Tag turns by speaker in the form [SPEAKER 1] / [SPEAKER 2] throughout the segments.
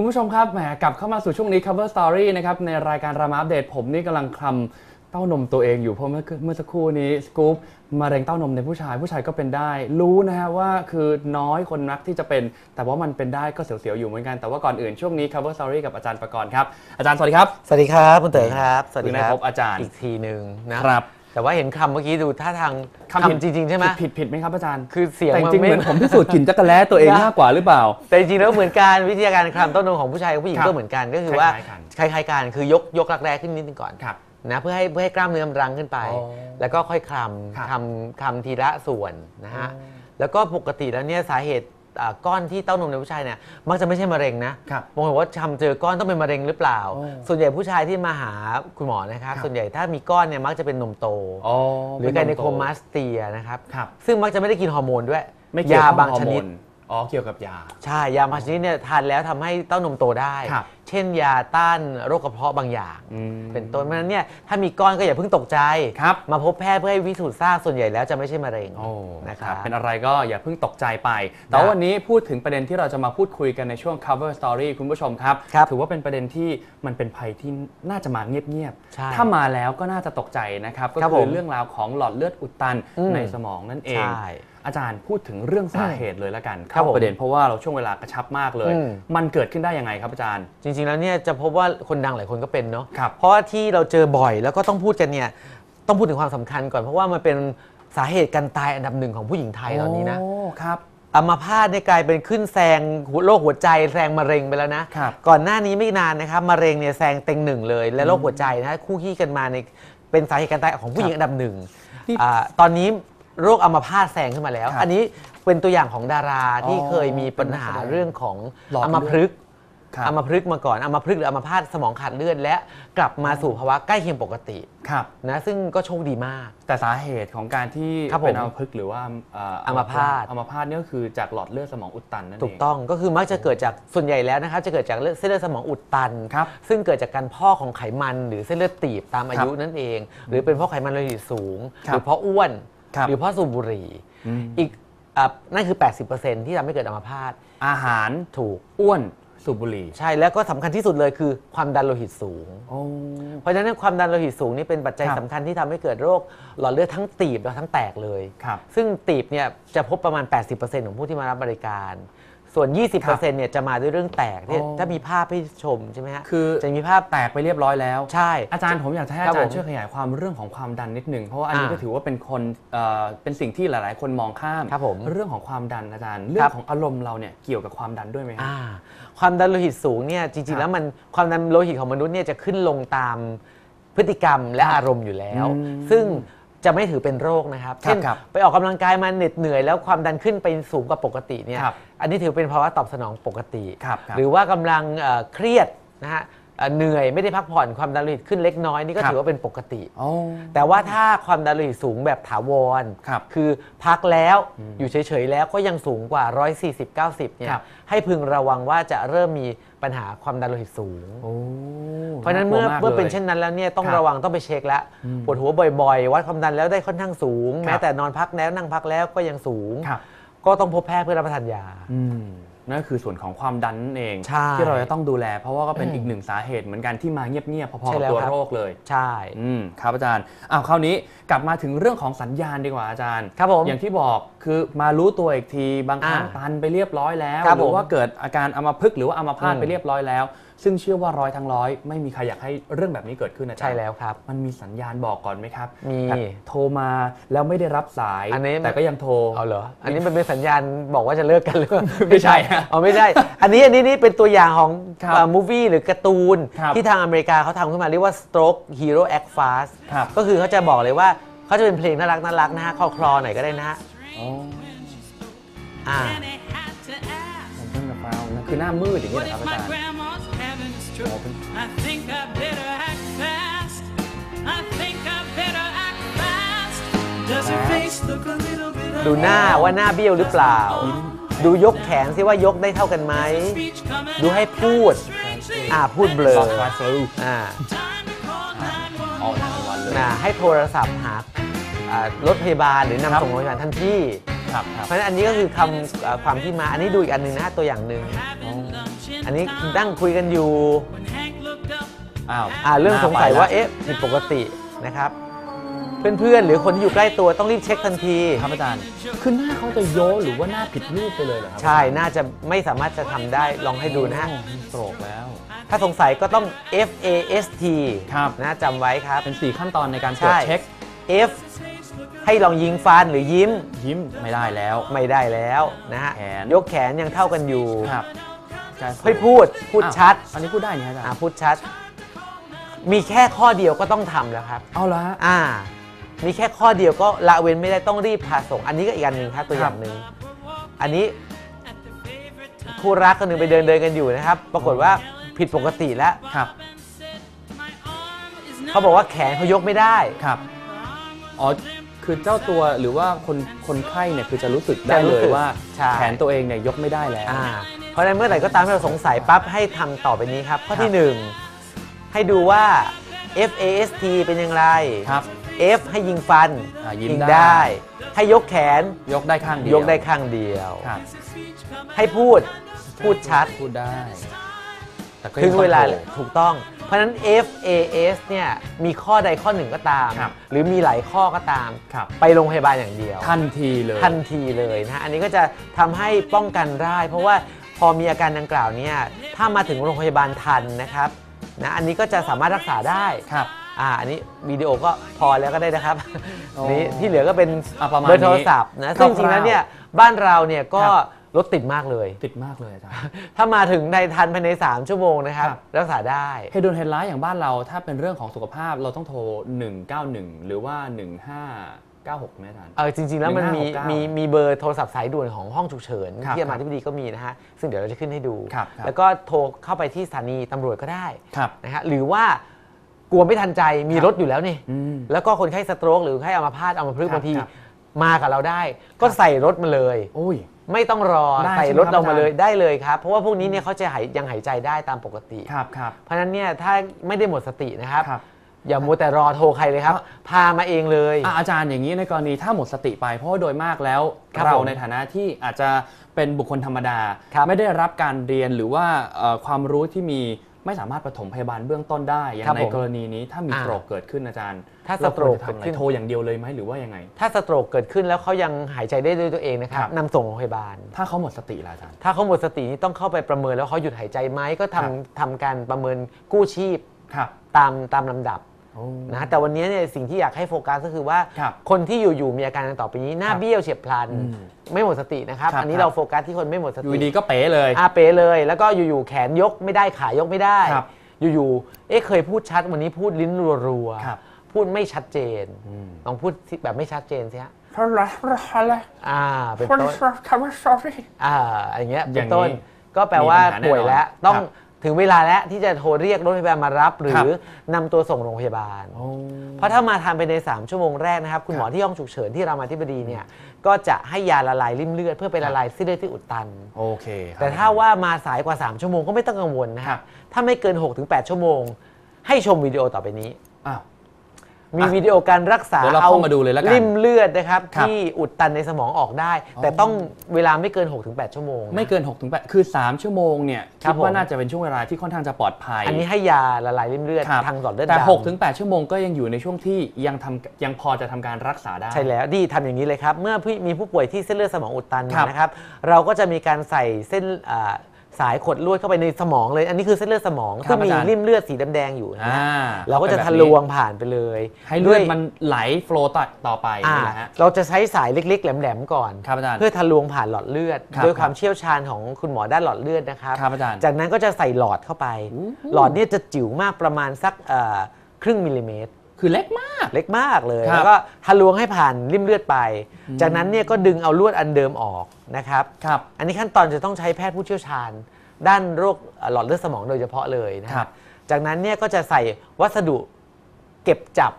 [SPEAKER 1] คุณผู้ชมครับแหมกลับเข้ามาสู่ช่วงนี้ cover story นะครับในรายการรามาอัปเดตผมนี่กำลังคลำเต้านมตัวเองอยู่เพราะเมื่อเมื่อสักครู่นี้สกู๊ปมะเร็งเต้านมในผู้ชายผู้ชายก็เป็นได้ รู้นะฮะว่าคือน้อยคนนักที่จะเป็น แต่ว่ามันเป็นได้ก็เสียวๆอยู่เหมือนกันแต่ว่าก่อนอื่นช่วงนี้ cover story กับอาจารย์ประกรณ์ครับอาจารย์สวัสดีครับ
[SPEAKER 2] สวัสดีครับคุณเต๋อครับ สวัสดี
[SPEAKER 1] เพิ่ง
[SPEAKER 2] ค
[SPEAKER 1] ได้
[SPEAKER 2] รับ
[SPEAKER 1] พบอาจารย์
[SPEAKER 2] อีกทีหนึ่งนะครับ แต่ว่าเห็นคำเมื่อกี้ดูท่าทาง
[SPEAKER 1] คำผิด
[SPEAKER 2] จริงๆใช่ไหม
[SPEAKER 1] ผิดผิดไหมครับอาจารย์
[SPEAKER 2] คือเสียง
[SPEAKER 1] แต่จ
[SPEAKER 2] มัน
[SPEAKER 1] ริงๆ
[SPEAKER 2] ไม่
[SPEAKER 1] เหมือนผมพิสูจน์กลิ่นจักรแล้ตัวเองมากกว่าหรือเปล่า
[SPEAKER 2] แต่จริงๆแล้วเหมือนกันวิธีการคลำต้นนมของผู้ชายกับผู้หญิง
[SPEAKER 1] ครับ
[SPEAKER 2] ก็เหมือนกัน ก็คือว่า
[SPEAKER 1] คล้ายๆกัน
[SPEAKER 2] คล้ายๆกันคือยกยกรักแร้ขึ้นนิดนึงก่อน
[SPEAKER 1] ครับ
[SPEAKER 2] นะเพื่อให้เพื่อให้กล้ามเนื้อมันรั้งขึ้นไป
[SPEAKER 1] อ๋อ
[SPEAKER 2] แล้วก็ค่อยคล
[SPEAKER 1] ครับำ
[SPEAKER 2] คลำคลำทีละส่วนนะฮะ
[SPEAKER 1] อ๋อ
[SPEAKER 2] แล้วก็ปกติแล้วเนี่ยสาเหตุอ่า ก้อนที่เต้านมในผู้ชายเนี่ยมักจะไม่ใช่มะเร็งนะครับบางคนบอกว่าทำเจอก้อนต้องเป็นมะเร็งหรือเปล่า
[SPEAKER 1] อ๋อ
[SPEAKER 2] ส่วนใหญ่ผู้ชายที่มาหาคุณหมอนะครับ
[SPEAKER 1] ครับ
[SPEAKER 2] ส่วนใหญ่ถ้ามีก้อนเนี่ยมักจะเป็นนมโต
[SPEAKER 1] อ๋อ
[SPEAKER 2] หรือไกนโคมาสเตียนะครับ
[SPEAKER 1] ครับ
[SPEAKER 2] ซึ่งมักจะไม่ได้กินฮอร์โมนด้วย
[SPEAKER 1] ไม่เกี่ยวยากับบา
[SPEAKER 2] ง
[SPEAKER 1] ฮอ
[SPEAKER 2] ช
[SPEAKER 1] ร์โม
[SPEAKER 2] นิด
[SPEAKER 1] อ๋อเกี่ยวกับยา
[SPEAKER 2] ใช่ ยาบางชนิดเนี่ยทานแล้วทำให้เต้านมโตได้
[SPEAKER 1] ครับ
[SPEAKER 2] เช่นยาต้านโรคกระเพาะบางอย่าง
[SPEAKER 1] อืม
[SPEAKER 2] เป็นต้นเพราะฉะนั้นเนี่ยถ้ามีก้อนก็อย่าเพิ่งตกใจ
[SPEAKER 1] ครับ
[SPEAKER 2] มาพบแพทย์เพื่อให้วิสูจน์ทราบส่วนใหญ่แล้วจะไม่ใช่มะเร็ง
[SPEAKER 1] โอ้
[SPEAKER 2] นะ
[SPEAKER 1] ค
[SPEAKER 2] ค
[SPEAKER 1] รั
[SPEAKER 2] รั
[SPEAKER 1] บบเป็นอะไรก็อย่าเพิ่งตกใจไป แต่ว่าวันนี้พูดถึงประเด็นที่เราจะมาพูดคุยกันในช่วง cover story คุณผู้ชมครับ
[SPEAKER 2] ครับ
[SPEAKER 1] ถือว่าเป็นประเด็นที่มันเป็นภัยที่น่าจะมาเงียบ
[SPEAKER 2] ใช่
[SPEAKER 1] ๆถ้ามาแล้วก็น่าจะตกใจนะครับ ก็
[SPEAKER 2] ครับ
[SPEAKER 1] คือ
[SPEAKER 2] ผม
[SPEAKER 1] เรื่องราวของหลอดเลือดอุดตัน
[SPEAKER 2] อืม
[SPEAKER 1] ในสมองนั่นเอง
[SPEAKER 2] ใช่
[SPEAKER 1] อาจารย์พูดถึงเรื่องสาเหตุเลยแล้วกัน
[SPEAKER 2] ครั
[SPEAKER 1] เข้า
[SPEAKER 2] บผม
[SPEAKER 1] ประเด็นเพราะว่าเราช่วงเวลากระชับมากเลย
[SPEAKER 2] อืม
[SPEAKER 1] มันเกิดขึ้นได้ยังไงครับอาจารย์
[SPEAKER 2] จริง ๆ แล้วเนี่ยจะพบว่าคนดังหลายคนก็เป็นเนาะ
[SPEAKER 1] ครับ
[SPEAKER 2] เพราะว่าที่เราเจอบ่อยแล้วก็ต้องพูดกันเนี่ยต้องพูดถึงความสำคัญก่อนเพราะว่ามันเป็นสาเหตุการตายอันดับหนึ่งของผู้หญิงไทยตอนนี้นะ
[SPEAKER 1] โอ้ครับ
[SPEAKER 2] อัมาพาตเนี่ยกลายเป็นขึ้นแซงโรคหัวใจแซงมะเร็งไปแล้วนะ
[SPEAKER 1] ครับ
[SPEAKER 2] ก่อนหน้านี้ไม่นานนะครับมะเร็งเนี่ยแซงเต็งหนึ่งเลย และโรคหัวใจนะคู่ขี้กันมาในเป็นสาเหตุการตายของผู้หญิงอันดับหนึ่ง
[SPEAKER 1] นี่
[SPEAKER 2] อ่าตอนนี้ โรคอัมาพาตแซงขึ้นมาแล้ว
[SPEAKER 1] ครับ
[SPEAKER 2] อันนี้เป็นตัวอย่างของดาราที่
[SPEAKER 1] อ๋อ
[SPEAKER 2] เคยมีปัญหา
[SPEAKER 1] เป็นนักแสดง
[SPEAKER 2] เรื่องของ
[SPEAKER 1] หลอด
[SPEAKER 2] อั
[SPEAKER 1] เลือด
[SPEAKER 2] มพฤกษ์
[SPEAKER 1] ครับ
[SPEAKER 2] อัมพฤกษ์มาก่อนอัมพฤกษ์หรืออัมพาตสมองขาดเลือดและกลับมาสู่ภาวะใกล้เคียงปกติ
[SPEAKER 1] ครับ
[SPEAKER 2] นะซึ่งก็โชคดีมาก
[SPEAKER 1] แต่สาเหตุของการที่
[SPEAKER 2] ครับผม
[SPEAKER 1] เป็นอัมพฤกษ์หรือว่าเอั
[SPEAKER 2] มพาต
[SPEAKER 1] อัมพาตเนี่ยก็คือจากหลอดเลือดสมองอุดตันนั่นเอง
[SPEAKER 2] ถูกต้องก็คือมักจะเกิดจากส่วนใหญ่แล้วนะครับจะเกิดจากเส้นเลือดสมองอุดตัน
[SPEAKER 1] ครับ
[SPEAKER 2] ซึ่งเกิดจากการพอกของไขมันหรือเส้นเลือดตีบตามอายุ
[SPEAKER 1] ครับ
[SPEAKER 2] นั่นเอง หรือเป็นเพราะไขมันโลหิตสูง
[SPEAKER 1] ครับ
[SPEAKER 2] หรือเพราะอ้วน
[SPEAKER 1] ครับ
[SPEAKER 2] หรือเพราะสูบบุหรี่
[SPEAKER 1] อืม
[SPEAKER 2] อีกอะนั่นคือ 80%ที่ทำให้เกิดอัมพาต
[SPEAKER 1] อาหาร
[SPEAKER 2] ถูก
[SPEAKER 1] อ้วนสูบบุหรี่
[SPEAKER 2] ใช่แล้วก็สำคัญที่สุดเลยคือความดันโลหิตสูง
[SPEAKER 1] โอ้
[SPEAKER 2] เพราะฉะนั้นความดันโลหิตสูงนี่เป็นปัจจัย
[SPEAKER 1] ครับ
[SPEAKER 2] สำคัญที่ทำให้เกิดโรคหลอดเลือดทั้งตีบและทั้งแตกเลย
[SPEAKER 1] ครับ
[SPEAKER 2] ซึ่งตีบเนี่ยจะพบประมาณ 80%ของผู้ที่มารับบริการ ส่วน 20%เนี่ยจะมาด้วยเรื่องแตกที่
[SPEAKER 1] อ๋อ
[SPEAKER 2] ถ้ามีภาพให้ชมใช่ไหมฮะ
[SPEAKER 1] คือ
[SPEAKER 2] จะมีภาพ
[SPEAKER 1] แตกไปเรียบร้อยแล้ว
[SPEAKER 2] ใช่
[SPEAKER 1] อาจารย์ผมอยากจะให้
[SPEAKER 2] ครั
[SPEAKER 1] อา
[SPEAKER 2] บ
[SPEAKER 1] จารย์
[SPEAKER 2] ผม
[SPEAKER 1] ช่วยขยายความเรื่องของความดันนิดหนึ่งเพราะว่าอันนี้
[SPEAKER 2] อ่า
[SPEAKER 1] ก็ถือว่าเป็นคนเอ่อเป็นสิ่งที่หลาย ๆ คนมองข้าม
[SPEAKER 2] ครับผม
[SPEAKER 1] เรื่องของความดันอาจารย์ เรื่องของอารมณ์เราเนี่ยเกี่ยวกับความดันด้วยไหมครับ
[SPEAKER 2] อ่าความดันโลหิตสูงเนี่ยจ
[SPEAKER 1] ครั
[SPEAKER 2] ริง
[SPEAKER 1] บ
[SPEAKER 2] ๆ แล้วมันความดันโลหิตของมนุษย์เนี่ยจะขึ้นลงตามพฤติกรรมและ
[SPEAKER 1] ครับ
[SPEAKER 2] อารมณ์อยู่แล้ว
[SPEAKER 1] อืม
[SPEAKER 2] ซึ่ง จะไม่ถือเป็นโรคนะครับ
[SPEAKER 1] ครับ
[SPEAKER 2] เช่น
[SPEAKER 1] ครับ
[SPEAKER 2] ไปออกกำลังกายมาเหน็ดเหนื่อยแล้วความดันขึ้นไปสูงกว่าปกติเนี่ย
[SPEAKER 1] ครับ
[SPEAKER 2] อันนี้ถือเป็นภาวะตอบสนองปกติ
[SPEAKER 1] ครับครับ
[SPEAKER 2] หรือว่ากำลังเอ่อเครียดนะฮะเอ่อเหนื่อยไม่ได้พักผ่อนความดันโลหิตขึ้นเล็กน้อยนี่ก็
[SPEAKER 1] ครับ
[SPEAKER 2] ถือว่าเป็นปกติ
[SPEAKER 1] โอ้
[SPEAKER 2] แต่ว่าถ้าความดันโลหิตสูงแบบถาวร
[SPEAKER 1] ครับ
[SPEAKER 2] คือพักแล้วอยู่เฉยๆแล้วก็ยังสูงกว่า 140-90เนี่ย
[SPEAKER 1] ครับ
[SPEAKER 2] ให้พึงระวังว่าจะเริ่มมี ปัญหาความดันโลหิตสูง
[SPEAKER 1] โอ้
[SPEAKER 2] เพราะฉะนั้นเมื่อา
[SPEAKER 1] กลัวาก
[SPEAKER 2] เมื่อเป็น
[SPEAKER 1] ลย
[SPEAKER 2] เช่นนั้นแล้วเนี่ยต้อง
[SPEAKER 1] ครับ
[SPEAKER 2] ระวังต้องไปเช็คแล้วปวดหัวบ่อยๆ วัดความดันแล้วได้ค่อนข้างสูง
[SPEAKER 1] ครับ
[SPEAKER 2] แม้แต่นอนพักแล้วนั่งพักแล้วก็ยังสูง
[SPEAKER 1] ครับ
[SPEAKER 2] ก็ต้องพบแพทย์เพื่อรับประทานยา
[SPEAKER 1] อืม นั่นคือส่วนของความดันนั่นเอง
[SPEAKER 2] ใช่
[SPEAKER 1] ที่เราจะต้องดูแล เพราะว่าก็เป็นอีกหนึ่งสาเหตุเหมือนกันที่มาเงียบๆพอๆ
[SPEAKER 2] ใช่
[SPEAKER 1] กับ
[SPEAKER 2] แล้ว
[SPEAKER 1] ตัว
[SPEAKER 2] ครับ
[SPEAKER 1] โรคเลย
[SPEAKER 2] ใช่
[SPEAKER 1] อืมครับอาจารย์อ้าวคราวนี้กลับมาถึงเรื่องของสัญญาณดีกว่าอาจารย์
[SPEAKER 2] ครับผม
[SPEAKER 1] อย่างที่บอกคือมารู้ตัวอีกทีบางครั้ง
[SPEAKER 2] อ่า
[SPEAKER 1] ตันไปเรียบร้อยแล้ว
[SPEAKER 2] ครับ
[SPEAKER 1] หรือ
[SPEAKER 2] ผม
[SPEAKER 1] ว่าเกิดอาการอัมพฤกษ์หรือว่าอัมพาต
[SPEAKER 2] อืม
[SPEAKER 1] ไปเรียบร้อยแล้ว ซึ่งเชื่อว่าร้อยทั้งร้อยไม่มีใครอยากให้เรื่องแบบนี้เกิดขึ้นอาจารย์
[SPEAKER 2] ใช่แล้วครับ
[SPEAKER 1] มันมีสัญญาณบอกก่อนไหมครับ
[SPEAKER 2] มี
[SPEAKER 1] แบบโทรมาแล้วไม่ได้รับสาย
[SPEAKER 2] อันนี้
[SPEAKER 1] แต่ก็ยังโทร
[SPEAKER 2] เอาเหรออันนี้มันเป็นสัญญาณบอกว่าจะเลิกกันหรือเปล่า
[SPEAKER 1] ไม่ใช่ฮะ
[SPEAKER 2] อ๋อไม่ใช่ อันนี้อันนี้นี่เป็นตัวอย่างของ
[SPEAKER 1] ครับ
[SPEAKER 2] มูฟวี่หรือการ์ตูน
[SPEAKER 1] ครับ
[SPEAKER 2] ที่ทางอเมริกาเขาทำขึ้นมาเรียกว่า Stroke Hero Act Fast
[SPEAKER 1] ครับ
[SPEAKER 2] ก็คือเขาจะบอกเลยว่าเขาจะเป็นเพลงน่ารักน่ารักนะฮะคลอคลอหน่อยก็ได้นะฮะ
[SPEAKER 1] อ๋อ
[SPEAKER 2] อ่า
[SPEAKER 3] And it had to ask
[SPEAKER 1] ผมเพิ่งจะฟังนั่นคือหน้ามืดอย่างนี้
[SPEAKER 3] What
[SPEAKER 1] เหรอครับ
[SPEAKER 3] if
[SPEAKER 1] อา
[SPEAKER 3] my
[SPEAKER 1] จารย์
[SPEAKER 3] grandma's having a stroke?
[SPEAKER 1] Open.
[SPEAKER 3] I think I better act fast. I think I better act fast. Does her face look a little bit
[SPEAKER 2] ดูหน้าว่าหน้าเบี้ยวหรือเปล่า ดูยกแขนซิว่ายกได้เท่ากันไหม
[SPEAKER 3] speech coming
[SPEAKER 2] ดูให้พูด
[SPEAKER 3] strangely?
[SPEAKER 2] อ่าพูดเบลอ
[SPEAKER 1] ซอฟต์ไวฟลู
[SPEAKER 2] อ่า
[SPEAKER 3] Time to call 911.
[SPEAKER 1] ออกทั้งวันเลย
[SPEAKER 2] นะให้โทรศัพท์หาอ่ารถพยาบาลหรือนำส่งโรงพยาบาลทันที
[SPEAKER 1] ครับครับ
[SPEAKER 2] เพราะฉะนั้นอันนี้ก็คือคำเอ่อความที่มาอันนี้ดูอีกอันหนึ่งนะฮะตัวอย่างหนึ่ง
[SPEAKER 3] Having lunch
[SPEAKER 2] อันนี้นั่งคุยกันอยู่
[SPEAKER 3] When Hank looked up
[SPEAKER 1] อ้าว
[SPEAKER 2] อ่าเรื่องสงสัยว่า
[SPEAKER 1] หน้ไปละ
[SPEAKER 2] เอ๊ะผิดปกตินะครับ เพื่อนๆ หรือคนที่อยู่ใกล้ตัวต้องรีบเช็คทันที
[SPEAKER 1] ครับอาจารย์คือหน้าเขาจะโยหรือว่าหน้าผิดรูปไปเลยเหรอครั
[SPEAKER 2] ใช่น่าจะไม่สามารถจะทำได้ลองให้ดูนะฮะ
[SPEAKER 1] โอ้มีโตรกแล้ว
[SPEAKER 2] ถ้าสงสัยก็ต้อง F A S T
[SPEAKER 1] ครับ
[SPEAKER 2] นะจำไว้ครับ
[SPEAKER 1] เป็น 4 ขั้นตอนในการตรวจ
[SPEAKER 2] ใช่
[SPEAKER 1] เช็ค
[SPEAKER 2] F ให้ลองยิงฟันหรือยิ้ม
[SPEAKER 1] ยิ้มไม่ได้แล้ว
[SPEAKER 2] ไม่ได้แล้วนะฮะ
[SPEAKER 1] แขน
[SPEAKER 2] ยกแขนยังเท่ากันอยู่
[SPEAKER 1] ครับ
[SPEAKER 2] ให้พูดพูด
[SPEAKER 1] อ้าว
[SPEAKER 2] ชัด
[SPEAKER 1] อันนี้พูดได้นี่ฮะอาจาร
[SPEAKER 2] อ่า
[SPEAKER 1] ย์
[SPEAKER 2] พูดชัด มีแค่ข้อเดียวก็ต้องทำแล้วครับ
[SPEAKER 1] เอาละฮะ
[SPEAKER 2] อ่า มีแค่ข้อเดียวก็ละเว้นไม่ได้ต้องรีบพาส่ง อันนี้ก็อีกอันหนึ่งครับตัวอย่างหนึ่ง อันนี้คู่รักคนหนึ่งไปเดินเดินกันอยู่นะครับ ปรากฏว่าผิดปกติแล้ว
[SPEAKER 1] ครับ
[SPEAKER 2] เขาบอกว่าแขนเขายกไม่ได้
[SPEAKER 1] ครับ อ๋อ คือเจ้าตัวหรือว่าคนคนไข้เนี่ยคือจะรู้สึกได้
[SPEAKER 2] จะรู้
[SPEAKER 1] เลย
[SPEAKER 2] สึก
[SPEAKER 1] ว่า
[SPEAKER 2] ใช่
[SPEAKER 1] แขนตัวเองเนี่ยยกไม่ได้แล้ว
[SPEAKER 2] อ่าเพราะฉะนั้นเมื่อไหร่ก็ตามที่เราสงสัยปั๊บให้ทำต่อไปนี้ครับ ข้อที่1ให้ดูว่า F A S T เป็นอย่างไร
[SPEAKER 1] ครับ
[SPEAKER 2] F ให้ยิงฟัน
[SPEAKER 1] อ่ายิ้ม
[SPEAKER 2] ยิง
[SPEAKER 1] ได้
[SPEAKER 2] ได้ ให้ยกแขน
[SPEAKER 1] ยกได้ข้างเดียวย
[SPEAKER 2] กได้ข้างเดียว
[SPEAKER 1] ครับ
[SPEAKER 2] ให้พูดพูดชัด
[SPEAKER 1] พูดได้แต่ก็
[SPEAKER 2] ถึงเวลา
[SPEAKER 1] ยังต้องโทร
[SPEAKER 2] ถูกต้อง เพราะฉะนั้น F A S เนี่ยมีข้อใดข้อหนึ่งก็ตาม
[SPEAKER 1] ครับ
[SPEAKER 2] หรือมีหลายข้อก็ตาม
[SPEAKER 1] ครับ
[SPEAKER 2] ไปโรงพยาบาลอย่างเดียว
[SPEAKER 1] ทันทีเลย
[SPEAKER 2] ทันทีเลยนะฮะอันนี้ก็จะทำให้ป้องกันได้เพราะว่าพอมีอาการดังกล่าวเนี่ยถ้ามาถึงโรงพยาบาลทันนะครับนะอันนี้ก็จะสามารถรักษาได้
[SPEAKER 1] ครับ
[SPEAKER 2] อ่าอันนี้วิดีโอก็พอแล้วก็ได้นะครับ
[SPEAKER 1] โอ้
[SPEAKER 2] นี่ที่เหลือก็เป็น
[SPEAKER 1] อะประมาณ
[SPEAKER 2] เบอร์โทรศัพท์นะ
[SPEAKER 1] นี้
[SPEAKER 2] ซึ่งจริงๆแล้วเนี่ยบ้านเราเนี่ยก็
[SPEAKER 1] ครับ
[SPEAKER 2] รถติดมากเลย
[SPEAKER 1] ติดมากเลยอาจารย์
[SPEAKER 2] ถ้ามาถึงในทันภายใน 3 ชั่วโมงนะครับ
[SPEAKER 1] ครับ
[SPEAKER 2] รักษาได้
[SPEAKER 1] เฮดโดนเฮดไลท์อย่างบ้านเราถ้าเป็นเรื่องของสุขภาพเราต้องโทร 191 หรือว่า 1596ไหมอาจารย์
[SPEAKER 2] เออจริง ๆ แล้วมันมี
[SPEAKER 1] 1569
[SPEAKER 2] มีมีเบอร์โทรศัพท์สายด่วนของห้องฉุกเฉิน
[SPEAKER 1] ครับ
[SPEAKER 2] ที่อามาธิบดีก็มีนะฮะ ซึ่งเดี๋ยวเราจะขึ้นให้ดู
[SPEAKER 1] ครับครับ
[SPEAKER 2] แล้วก็โทรเข้าไปที่สถานีตำรวจก็ได้
[SPEAKER 1] ครับ
[SPEAKER 2] นะฮะหรือว่ากลัวไม่ทันใจมี
[SPEAKER 1] ครับ
[SPEAKER 2] รถอยู่แล้วนี่
[SPEAKER 1] อืม
[SPEAKER 2] แล้วก็คนไข้สโตรกหรือไข้อัมาพาตอัมาพลึก
[SPEAKER 1] ครับ
[SPEAKER 2] บางที
[SPEAKER 1] ครับ
[SPEAKER 2] มากับเราได้ ก็ใส่รถมาเลย
[SPEAKER 1] โอ้ย
[SPEAKER 2] ไม่ต้องรอ
[SPEAKER 1] ได้
[SPEAKER 2] ใส่
[SPEAKER 1] ใช่ไหม
[SPEAKER 2] รถเรา
[SPEAKER 1] ครับ
[SPEAKER 2] มาเลย
[SPEAKER 1] อาจารย์
[SPEAKER 2] ได้เลยครับ เพราะว่าพวกนี้เนี่ยเขาจะหายยังหายใจได้ตามปกติ
[SPEAKER 1] ครับครับ
[SPEAKER 2] เพราะฉะนั้นเนี่ยถ้าไม่ได้หมดสตินะครับ
[SPEAKER 1] ครับ
[SPEAKER 2] อย่ามัวแต่รอโทรใครเลยครับ
[SPEAKER 1] ครับ
[SPEAKER 2] พามาเองเลย
[SPEAKER 1] อะอาจารย์อย่างนี้ในกรณีถ้าหมดสติไปเพราะว่าโดยมากแล้ว
[SPEAKER 2] ครับ
[SPEAKER 1] เรา
[SPEAKER 2] ผม
[SPEAKER 1] ในฐานะที่อาจจะเป็นบุคคลธรรมดา
[SPEAKER 2] ครับ
[SPEAKER 1] ไม่ได้รับการเรียนหรือว่าเอ่อความรู้ที่มี ไม่สามารถปฐมพยาบาลเบื้องต้นได้อย่าง
[SPEAKER 2] ครับ
[SPEAKER 1] ใน
[SPEAKER 2] ผม
[SPEAKER 1] กรณีนี้ถ้ามี
[SPEAKER 2] อ่า
[SPEAKER 1] สโตรกเกิดขึ้นอาจารย์
[SPEAKER 2] ถ้า
[SPEAKER 1] เคว
[SPEAKER 2] stroke
[SPEAKER 1] จะทำอะไร
[SPEAKER 2] เกิดขึ้น
[SPEAKER 1] โทรอย่างเดียวเลยไหมหรือว่ายังไง
[SPEAKER 2] ถ้าสโตรกเกิดขึ้นแล้วเขายังหายใจได้ด้วยตัวเองนะครับ
[SPEAKER 1] ครับ
[SPEAKER 2] นำส่งโรงพยาบาล
[SPEAKER 1] ถ้าเขาหมดสติล่ะอาจารย์
[SPEAKER 2] ถ้าเขาหมดสตินี่ต้องเข้าไปประเมินแล้วเขาหยุดหายใจไหมก็ทำ
[SPEAKER 1] ครับ
[SPEAKER 2] ทำการประเมินกู้ชีพ
[SPEAKER 1] ครับ
[SPEAKER 2] ตามตามลำดับ
[SPEAKER 1] โอ้
[SPEAKER 2] นะแต่วันนี้เนี่ยสิ่งที่อยากให้โฟกัสก็คือว่า
[SPEAKER 1] ครับ
[SPEAKER 2] คนที่อยู่ๆมีอาการดังต่อไปนี้หน้า
[SPEAKER 1] ครับ
[SPEAKER 2] เบี้ยวเฉียบพลัน
[SPEAKER 1] อืม
[SPEAKER 2] ไม่หมดสตินะครับ
[SPEAKER 1] ครับ
[SPEAKER 2] อันนี้
[SPEAKER 1] ครับ
[SPEAKER 2] เราโฟกัสที่คนไม่หมดส
[SPEAKER 1] อยู่
[SPEAKER 2] ติ
[SPEAKER 1] ดีก็เป๋เลย
[SPEAKER 2] อาเป๋เลย แล้วก็อยู่ๆแขนยกไม่ได้ขายกไม่ได้
[SPEAKER 1] ครับ
[SPEAKER 2] อยู่ๆเอ๊ะเคยพูดชัดวันนี้พูดลิ้นรัว
[SPEAKER 1] ครับ
[SPEAKER 2] ๆพูดไม่ชัดเจน
[SPEAKER 1] อืม
[SPEAKER 2] ลองพูดแบบไม่ชัดเจนสิฮะ
[SPEAKER 1] อะไรอะไร
[SPEAKER 2] อ่าเป็นต้น
[SPEAKER 1] คำว่า sorry
[SPEAKER 2] อ่าอย่างเงี้ย
[SPEAKER 1] อ
[SPEAKER 2] เป็
[SPEAKER 1] ย่านงนี้
[SPEAKER 2] ต้นก็แปลว่า
[SPEAKER 1] มีปัญหาแน่นอน
[SPEAKER 2] ป่วยแล้วต้อง
[SPEAKER 1] ครับ
[SPEAKER 2] ถึงเวลาแล้วที่จะโทรเรียกรถพยาบาลมารับ หรื
[SPEAKER 1] ครั
[SPEAKER 2] อบนำตัวส่งโรงพยาบาล
[SPEAKER 1] โอ้
[SPEAKER 2] เพราะถ้ามาทานไปใน 3 ชั่วโมงแรกนะครับ คุณหมอที่ห้องฉุกเฉินที่รามาธิบดีเนี่ยก็จะให้ยาละลายริ่มเลือดเพื่อไปละลายเส้นเลือดที่อุดตัน
[SPEAKER 1] โอเคครับ
[SPEAKER 2] แต่ถ้าว่ามาสายกว่า 3 ชั่วโมงก็ไม่ต้องกังวลนะค
[SPEAKER 1] ครั
[SPEAKER 2] รับบถ้าไม่เกิน 6-8 ชั่วโมง ให้ชมวิดีโอต่อไปนี้
[SPEAKER 1] อ้าว
[SPEAKER 2] มีวิดีโอการรักษา
[SPEAKER 1] เดี๋ยวเราเข้ามาดูเลยแล้วกัน
[SPEAKER 2] ริ่มเลือดนะครับ
[SPEAKER 1] ครับ
[SPEAKER 2] ที่อุดตันในสมองออกได้ แต่ต้องเวลาไม่เกิน 6-8 ชั่วโมงนะ
[SPEAKER 1] ไม่เกิน6ถึง8คือ 3 ชั่วโมงเนี่ย
[SPEAKER 2] ครั
[SPEAKER 1] คิ
[SPEAKER 2] บ
[SPEAKER 1] ดว่า
[SPEAKER 2] ผม
[SPEAKER 1] น่าจะเป็นช่วงเวลาที่ค่อนข้างจะปลอดภัย
[SPEAKER 2] อันนี้ให้ยาละลายริ่มเลือด
[SPEAKER 1] ครับ
[SPEAKER 2] ทางหลอดเลือด
[SPEAKER 1] แต่
[SPEAKER 2] ดำ
[SPEAKER 1] 6ถึง8ชั่วโมงก็ยังอยู่ในช่วงที่ยังทำยังพอจะทำการรักษาได้
[SPEAKER 2] ใช่แล้วดีทำอย่างนี้เลยครับ เมื่อพี่มีผู้ป่วยที่เส้นเลือดสมองอุดตันเนี่
[SPEAKER 1] ครับ
[SPEAKER 2] ยนะครับ เราก็จะมีการใส่เส้นอ่า สายขดลวดเข้าไปในสมองเลย อันนี้คือเส้นเลือดสมอง
[SPEAKER 1] ครับ
[SPEAKER 2] ซึ่งมี
[SPEAKER 1] อาจารย์
[SPEAKER 2] ริ่มเลือดสีแดงๆอยู่นะ
[SPEAKER 1] อ่า
[SPEAKER 2] ฮะเราก็จะทะลวงผ่านไปเลย
[SPEAKER 1] ให้เลือด
[SPEAKER 2] ด้วย
[SPEAKER 1] มันไหลโฟลว์ต่อต่อไป
[SPEAKER 2] อ่า
[SPEAKER 1] นี่แหละฮะ
[SPEAKER 2] เราจะใช้สายเล็กๆ แหลมๆก่อน
[SPEAKER 1] ครับอาจารย์
[SPEAKER 2] เพื่อทะลวงผ่านหลอดเลือด
[SPEAKER 1] ครับ
[SPEAKER 2] ด้วยความเชี่ยวชาญของคุณหมอด้านหลอดเลือดนะครับ
[SPEAKER 1] ครับอาจารย์
[SPEAKER 2] จากนั้นก็จะใส่หลอดเข้าไป หลอดเนี่ยจะจิ๋วมากประมาณสักเอ่อครึ่งมิลลิเมตร
[SPEAKER 1] คือเล็กมาก
[SPEAKER 2] เล็กมากเลย
[SPEAKER 1] ครับ
[SPEAKER 2] แล้วก็ทะลวงให้ผ่านริ่มเลือดไป จากนั้นเนี่ยก็ดึงเอาลวดอันเดิมออกนะครับ
[SPEAKER 1] ครับ
[SPEAKER 2] อันนี้ขั้นตอนจะต้องใช้แพทย์ผู้เชี่ยวชาญ ด้านโรคเอ่อหลอดเลือดสมองโดยเฉพาะเลยนะค
[SPEAKER 1] ครั
[SPEAKER 2] รับบจากนั้นเนี่ยก็จะใส่วัสดุเก็บจับ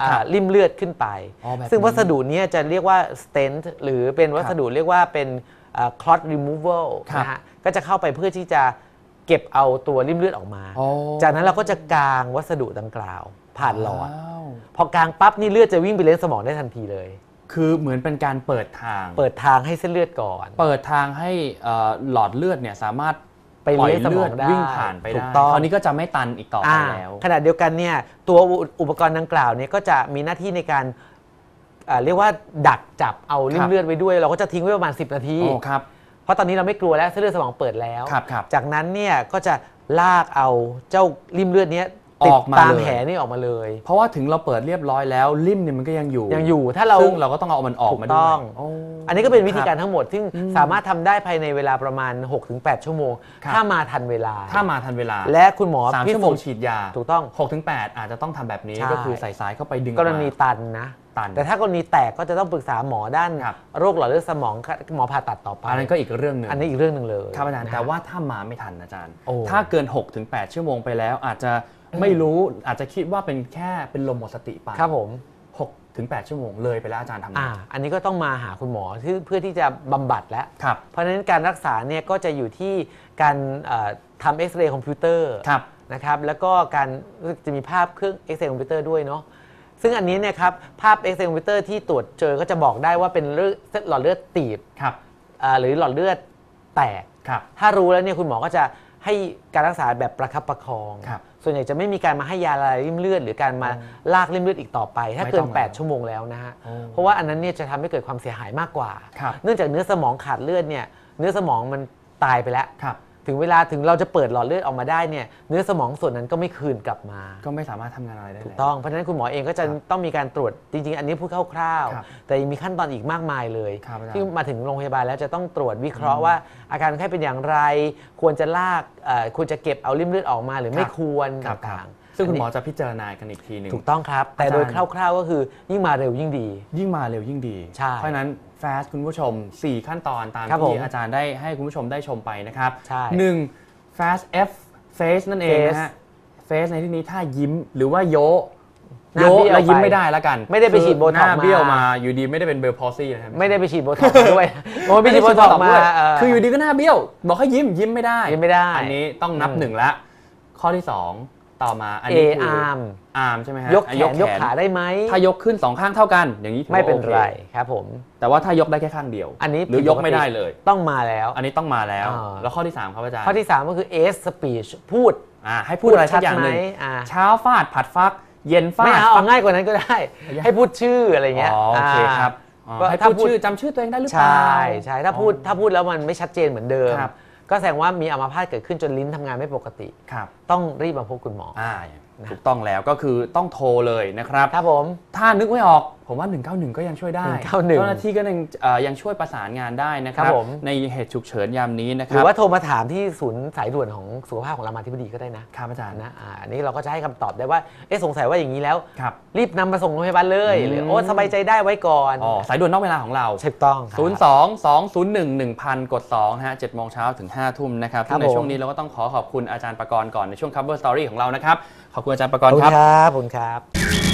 [SPEAKER 2] อ่า
[SPEAKER 1] ครับ
[SPEAKER 2] ริ่มเลือดขึ้นไป
[SPEAKER 1] อ๋อแบบ
[SPEAKER 2] ซึ่ง
[SPEAKER 1] นี้
[SPEAKER 2] วัสดุเนี้จะเรียกว่า stent หรือเป็นวัสดุเรียกว่าเป็นอ่า clot removal
[SPEAKER 1] ครับ
[SPEAKER 2] นะฮะก็จะเข้าไปเพื่อที่จะเก็บเอาตัวริ่มเลือดออกมา
[SPEAKER 1] อ๋อ
[SPEAKER 2] จากนั้นเราก็จะกางวัสดุดังกล่าว ผ่านหลอด
[SPEAKER 1] ว้าว
[SPEAKER 2] พอกางปั๊บนี่เลือดจะวิ่งไปเลี้ยงสมองได้ทันทีเลย
[SPEAKER 1] คือเหมือนเป็นการเปิดทาง
[SPEAKER 2] เปิดทางให้เส้นเลือดก่อน
[SPEAKER 1] เปิดทางให้เอ่อหลอดเลือดเนี่ยสามารถ
[SPEAKER 2] ไป
[SPEAKER 1] ปล่อย
[SPEAKER 2] เลี้ยงสม
[SPEAKER 1] เลื
[SPEAKER 2] อ
[SPEAKER 1] อด
[SPEAKER 2] งได้
[SPEAKER 1] วิ่งผ่านไป
[SPEAKER 2] ถู
[SPEAKER 1] ได้
[SPEAKER 2] กต้อง
[SPEAKER 1] คราวนี้ก็จะไม่ตันอีกต่อไป
[SPEAKER 2] อ่า
[SPEAKER 1] แล้ว
[SPEAKER 2] ขณะเดียวกันเนี่ยตัวอุอุปกรณ์ดังกล่าวเนี่ยก็จะมีหน้าที่ในการอ่าเรียกว่าดักจับเอาริ่
[SPEAKER 1] ครั
[SPEAKER 2] ม
[SPEAKER 1] บ
[SPEAKER 2] เลือดไว้ด้วย เราก็จะทิ้งไว้ประมาณ 10 นาที
[SPEAKER 1] โอ้ครับ
[SPEAKER 2] เพราะตอนนี้เราไม่กลัวแล้วเส้นเลือดสมองเปิดแล้ว
[SPEAKER 1] ครับครับ
[SPEAKER 2] จากนั้นเนี่ยก็จะลากเอาเจ้าริ่มเลือดเนี้ยติ
[SPEAKER 1] อ
[SPEAKER 2] ด
[SPEAKER 1] อกมา
[SPEAKER 2] ตาม
[SPEAKER 1] เลย
[SPEAKER 2] แผลนี่ออกมาเลย
[SPEAKER 1] เพราะว่าถึงเราเปิดเรียบร้อยแล้วริมเนี่ยมันก็ยังอยู่
[SPEAKER 2] ยังอยู่ ถ้าเรา
[SPEAKER 1] ซึ่งเราก็ต้องเอามันออกมา
[SPEAKER 2] ถูกต้อง
[SPEAKER 1] ด้วยโอั
[SPEAKER 2] นนี้ก็เป็นวิธีการ
[SPEAKER 1] คบ
[SPEAKER 2] ทั้งหมด ซึ่ง
[SPEAKER 1] อืม
[SPEAKER 2] สามารถทำได้ภายในเวลาประมาณ 6-8 ชั่วโมง
[SPEAKER 1] ครับ
[SPEAKER 2] ถ้ามาทันเวลา
[SPEAKER 1] ถ้ามาทันเวลา
[SPEAKER 2] และคุณหมอ
[SPEAKER 1] สาม
[SPEAKER 2] พิ
[SPEAKER 1] ชั่วโม
[SPEAKER 2] สู
[SPEAKER 1] ง
[SPEAKER 2] จน์
[SPEAKER 1] ฉีดยา
[SPEAKER 2] ถูกต้อง
[SPEAKER 1] 6ถึง8อาจจะต้องทำแบบนี้
[SPEAKER 2] ใช่
[SPEAKER 1] ก็คือใส่สายเข้าไปดึง
[SPEAKER 2] กรณี
[SPEAKER 1] ออ
[SPEAKER 2] ตันนะ
[SPEAKER 1] ตัน
[SPEAKER 2] แต่ถ้ากรณีแตกก็จะต้องปรึกษาหมอด้าน
[SPEAKER 1] ครับ
[SPEAKER 2] โรคหลอดเลือดสมองหมอผ่าตัดต่อไป
[SPEAKER 1] อันนั้นก็อีกเรื่องหนึ่ง
[SPEAKER 2] อันนี้อีกเรื่องหนึ่งเลย
[SPEAKER 1] ครับอาจารย์
[SPEAKER 2] นะ
[SPEAKER 1] แต่ว่าถ้ามาไม่ทันอาจารย์
[SPEAKER 2] โอ้
[SPEAKER 1] ถ้าเกิน6ถึง8ชั่วโมงไปแล้วอาจจะ ไม่รู้อาจจะคิดว่าเป็นแค่เป็นลมหมดสติไป
[SPEAKER 2] ครับผม
[SPEAKER 1] 6ถึง8ชั่วโมงเลยไปแล้วอาจารย์ทำไง
[SPEAKER 2] อ่าอันนี้ก็ต้องมาหาคุณหมอที่เพื่อที่จะบำบัดแล้ว
[SPEAKER 1] ครับ
[SPEAKER 2] เพราะฉะนั้นการรักษาเนี่ยก็จะอยู่ที่การเอ่อทำเอ็กซเรย์คอมพิวเตอร์
[SPEAKER 1] ครับ
[SPEAKER 2] นะครับแล้วก็การจะมีภาพเครื่องเอ็กซเรย์คอมพิวเตอร์ด้วยเนาะซึ่งอันนี้เนี่ยครับภาพเอ็กซเรย์คอมพิวเตอร์ที่ตรวจเจอก็จะบอกได้ว่าเป็นเลือดเส้นหลอดเลือดตีบ
[SPEAKER 1] ครับ
[SPEAKER 2] อ่าหรือหลอดเลือดแตก
[SPEAKER 1] ครับ
[SPEAKER 2] ถ้ารู้แล้วเนี่ยคุณหมอก็จะให้การรักษาแบบประคับประคอง
[SPEAKER 1] ครับ
[SPEAKER 2] ส่วนใหญ่จะไม่มีการมาให้ยาละลายริ่มเลือดหรือการมาลากริ่มเลือดอีกต่อไป ถ้า
[SPEAKER 1] ไม่
[SPEAKER 2] เกิ
[SPEAKER 1] ต้
[SPEAKER 2] น
[SPEAKER 1] องแล้ว
[SPEAKER 2] 8ชั่วโมงแล้วนะฮะ
[SPEAKER 1] โอ้
[SPEAKER 2] เพราะว่าอันนั้นเนี่ยจะทำให้เกิดความเสียหายมากกว่า
[SPEAKER 1] ครับ
[SPEAKER 2] เนื่องจากเนื้อสมองขาดเลือดเนี่ยเนื้อสมองมันตายไปแล้ว
[SPEAKER 1] ครับ
[SPEAKER 2] ถึงเวลาถึงเราจะเปิดหลอดเลือดออกมาได้เนี่ยเนื้อสมองส่วนนั้นก็ไม่คืนกลับมา
[SPEAKER 1] ก็ไม่สามารถทำงานอะไรได้
[SPEAKER 2] ถูก
[SPEAKER 1] แล้ว
[SPEAKER 2] ต้องเพราะฉะนั้นคุณหมอเองก็จะต้องมีการตรวจจริง ๆ อันนี้พูดคร่าว
[SPEAKER 1] ครับ
[SPEAKER 2] ๆแต่ยังมีขั้นตอนอีกมากมายเลย
[SPEAKER 1] ครับอาจารย์
[SPEAKER 2] ที่มาถึงโรงพยาบาลแล้วจะต้องตรวจวิเคราะห์ว่า อาการคนไข้เป็นอย่างไร ควรจะลากเอ่อควรจะเก็บเอาริ่มเลือดออกมาหรือไม่ควร
[SPEAKER 1] ครับ
[SPEAKER 2] ต่าง
[SPEAKER 1] ซึ่งคุณหมอ
[SPEAKER 2] อันนี้
[SPEAKER 1] จะพิจารณากันอีกทีหนึ่ง
[SPEAKER 2] ถูกต้องครับ แต่
[SPEAKER 1] อาจารย์
[SPEAKER 2] โดยคร่าว ๆ ก็คือยิ่งมาเร็วยิ่งดี
[SPEAKER 1] ยิ่งมาเร็วยิ่งดี
[SPEAKER 2] ใช่
[SPEAKER 1] เพราะฉะนั้น fast คุณผู้ชม 4 ขั้นตอนตาม
[SPEAKER 2] ครับผ
[SPEAKER 1] ที่
[SPEAKER 2] ม
[SPEAKER 1] อาจารย์ได้ให้คุณผู้ชมได้ชมไปนะครับ
[SPEAKER 2] ใช่
[SPEAKER 1] หนึ่ง fast F face นั่นเองนะฮะ face ในที่นี้ถ้ายิ้มหรือว่าโยะ
[SPEAKER 2] หน้า
[SPEAKER 1] โยะ
[SPEAKER 2] เบี้ยว
[SPEAKER 1] แล้วยิ้ม
[SPEAKER 2] ไป
[SPEAKER 1] ไม่ได้แล้วกัน
[SPEAKER 2] ไม่ได้ไปฉีด
[SPEAKER 1] คือ
[SPEAKER 2] โบท็อกซ์
[SPEAKER 1] หน้าเบี้ยว
[SPEAKER 2] มา
[SPEAKER 1] มาอยู่ดีไม่ได้เป็นเบลพอซี่นะครับ
[SPEAKER 2] ไม่ได้ไปฉีดโบท็อกซ์มาด้วยโอ้ยไปฉีดโบท็อกซ์มา
[SPEAKER 1] ด้วย
[SPEAKER 2] เคื
[SPEAKER 1] ออยู่ดีก็หน้าเบี้ยว บอกให้ยิ้มยิ้มไม่ได้
[SPEAKER 2] ยิ้มไม่ได้
[SPEAKER 1] อันนี้ต้องนับ
[SPEAKER 2] อืม
[SPEAKER 1] หนึ่งละข้อที่2 ต่อมาอัน
[SPEAKER 2] เอ
[SPEAKER 1] นี้คือ
[SPEAKER 2] อาร์ม
[SPEAKER 1] อาร์มใช่ไหมฮะ
[SPEAKER 2] ยกแข
[SPEAKER 1] อะ
[SPEAKER 2] นยกขาได้ไหม
[SPEAKER 1] ถ้ายกขึ้นสองข้างเท่ากัน อย่างนี้ถือว่า
[SPEAKER 2] ไม่เป็น
[SPEAKER 1] โอค
[SPEAKER 2] ไรครับผม
[SPEAKER 1] แต่ว่าถ้ายกได้แค่ข้างเดียว
[SPEAKER 2] อันนี้
[SPEAKER 1] หรือยกไม่ได้เลย
[SPEAKER 2] ต้องมาแล้ว
[SPEAKER 1] อันนี้ต้องมาแล้ว
[SPEAKER 2] อ่า
[SPEAKER 1] แล้วข้อที่ 3 ครับอาจารย์
[SPEAKER 2] ข้อที่ 3 ก็คือ S speech พูด
[SPEAKER 1] อ่าให้พูดอะไรสักอย่างหนึ่ง
[SPEAKER 2] ชัดไหมอ่า
[SPEAKER 1] เช้าฟาดผัดฟัก เย็นฟาด
[SPEAKER 2] ไม่เอา
[SPEAKER 1] ฟั
[SPEAKER 2] เอา
[SPEAKER 1] ก
[SPEAKER 2] ง่ายกว่านั้นก็ได้ ให้พูดชื่ออะไรเงี้ย
[SPEAKER 1] อ๋อโอเคครับ
[SPEAKER 2] อ่า
[SPEAKER 1] อ๋อ
[SPEAKER 2] ก็
[SPEAKER 1] ให้
[SPEAKER 2] ถ้า
[SPEAKER 1] พูด
[SPEAKER 2] พูด
[SPEAKER 1] ชื่อจำชื่อตัวเองได้หรือเป
[SPEAKER 2] ใช
[SPEAKER 1] ล่า่
[SPEAKER 2] ใช่ถ้าพูดถ้าพูดแล้วมันไม่ชัดเจนเหมือนเดิม
[SPEAKER 1] ครับ
[SPEAKER 2] ก็แสดงว่ามีอัมพาตเกิดขึ้นจนลิ้นทำงานไม่ปกติ
[SPEAKER 1] ครับ
[SPEAKER 2] ต้องรีบมาพบคุณหมอ
[SPEAKER 1] อ่าถูกต้องแล้วก็คือต้องโทรเลยนะครับ
[SPEAKER 2] ครับผม
[SPEAKER 1] ถ้านึกไม่ออกผมว่า 191 ก็ยังช่วยได้
[SPEAKER 2] 191
[SPEAKER 1] เจ้าหน้าที่ก็ยังเอ่อยังช่วยประสานงานได้นะครั
[SPEAKER 2] ครับบผม
[SPEAKER 1] ในเหตุฉุกเฉินยามนี้นะค
[SPEAKER 2] ห
[SPEAKER 1] รั
[SPEAKER 2] รื
[SPEAKER 1] บ
[SPEAKER 2] อว่าโทรมาถามที่ศูนย์สายด่วนของสุขภาพของรามาธิบดีก็ได้นะครับ
[SPEAKER 1] อาจารย์
[SPEAKER 2] นะอ่าอันนี้เราก็จะให้คำตอบได้ว่าเอ๊ะสงสัยว่าอย่างนี้แล้ว
[SPEAKER 1] ครับ
[SPEAKER 2] รีบนำมาส่งโรงพยาบาลเลย
[SPEAKER 1] อืม
[SPEAKER 2] หรือโอ้สบายใจได้ไว้ก่อน
[SPEAKER 1] อ๋อสายด่วนนอกเวลาของเรา
[SPEAKER 2] ถูกต้องครับ
[SPEAKER 1] 02 201 1000 กด2ฮะ7โมงเช้าถึง5ทุ่มนะครับ
[SPEAKER 2] ครั
[SPEAKER 1] ซึ่
[SPEAKER 2] บ
[SPEAKER 1] งใน
[SPEAKER 2] ผม
[SPEAKER 1] ช่วงนี้เราก็ต้องขอขอบคุณอาจารย์ประกรณ์ก่อนในช่วง cover story ของเรานะครับขอบคุณอาจารย์ประก
[SPEAKER 2] ข
[SPEAKER 1] ร
[SPEAKER 2] อบ
[SPEAKER 1] ณ์
[SPEAKER 2] คุณ
[SPEAKER 1] ครับ
[SPEAKER 2] ครับขอบคุณครับ